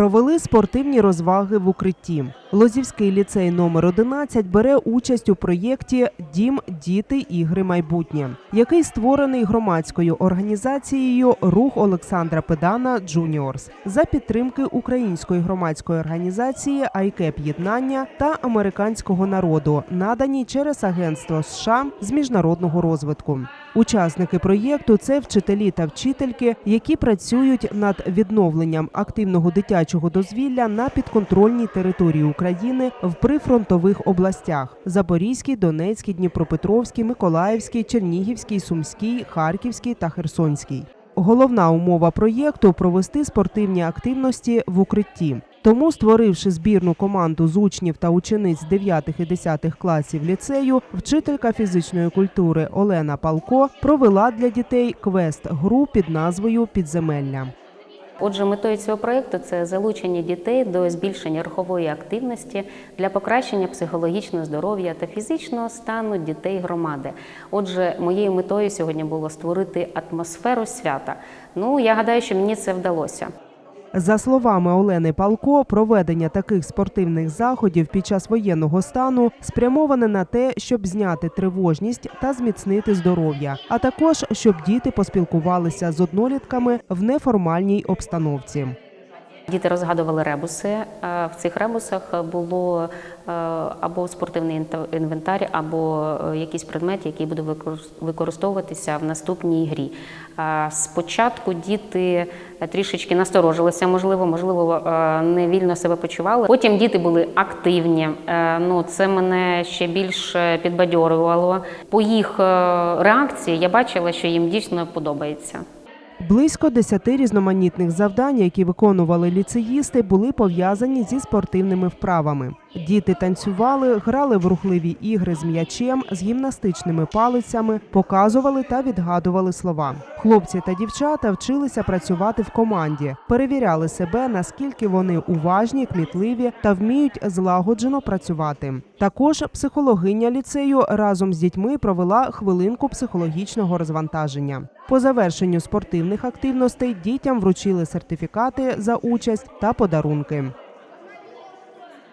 Провели спортивні розваги в укритті. Лозівський ліцей номер 11 бере участь у проєкті Дім, діти, ігри, майбутнє, який створений громадською організацією Рух Олександра Педана Джуніорс за підтримки української громадської організації АйКЕП Єднання та американського народу, надані через Агентство США з міжнародного розвитку. Учасники проєкту це вчителі та вчительки, які працюють над відновленням активного дитячого дозвілля на підконтрольній території України в прифронтових областях: Запорізькій, Донецькій, Дніпропетровській, Миколаївській, Чернігівській, Сумській, Харківській та Херсонській. Головна умова проєкту провести спортивні активності в укритті. Тому, створивши збірну команду з учнів та учениць 9 і 10 класів ліцею, вчителька фізичної культури Олена Палко провела для дітей квест-гру під назвою Підземелля. Отже, метою цього проєкту це залучення дітей до збільшення рухової активності для покращення психологічного здоров'я та фізичного стану дітей громади. Отже, моєю метою сьогодні було створити атмосферу свята. Ну, я гадаю, що мені це вдалося. За словами Олени Палко, проведення таких спортивних заходів під час воєнного стану спрямоване на те, щоб зняти тривожність та зміцнити здоров'я, а також щоб діти поспілкувалися з однолітками в неформальній обстановці. Діти розгадували ребуси. Е, В цих ребусах було е, або спортивний інвентар, або е, якийсь предмет, який буде використовуватися в наступній грі. Спочатку діти трішечки насторожилися, можливо, можливо, е, не вільно себе почували. Потім діти були активні. Ну, це мене ще більше підбадьорювало. По їх реакції я бачила, що їм дійсно подобається. Близько десяти різноманітних завдань, які виконували ліцеїсти, були пов'язані зі спортивними вправами. Діти танцювали, грали в рухливі ігри з м'ячем, з гімнастичними палицями, показували та відгадували слова. Хлопці та дівчата вчилися працювати в команді, перевіряли себе, наскільки вони уважні, кмітливі та вміють злагоджено працювати. Також психологиня ліцею разом з дітьми провела хвилинку психологічного розвантаження. По завершенню спортивних активностей дітям вручили сертифікати за участь та подарунки.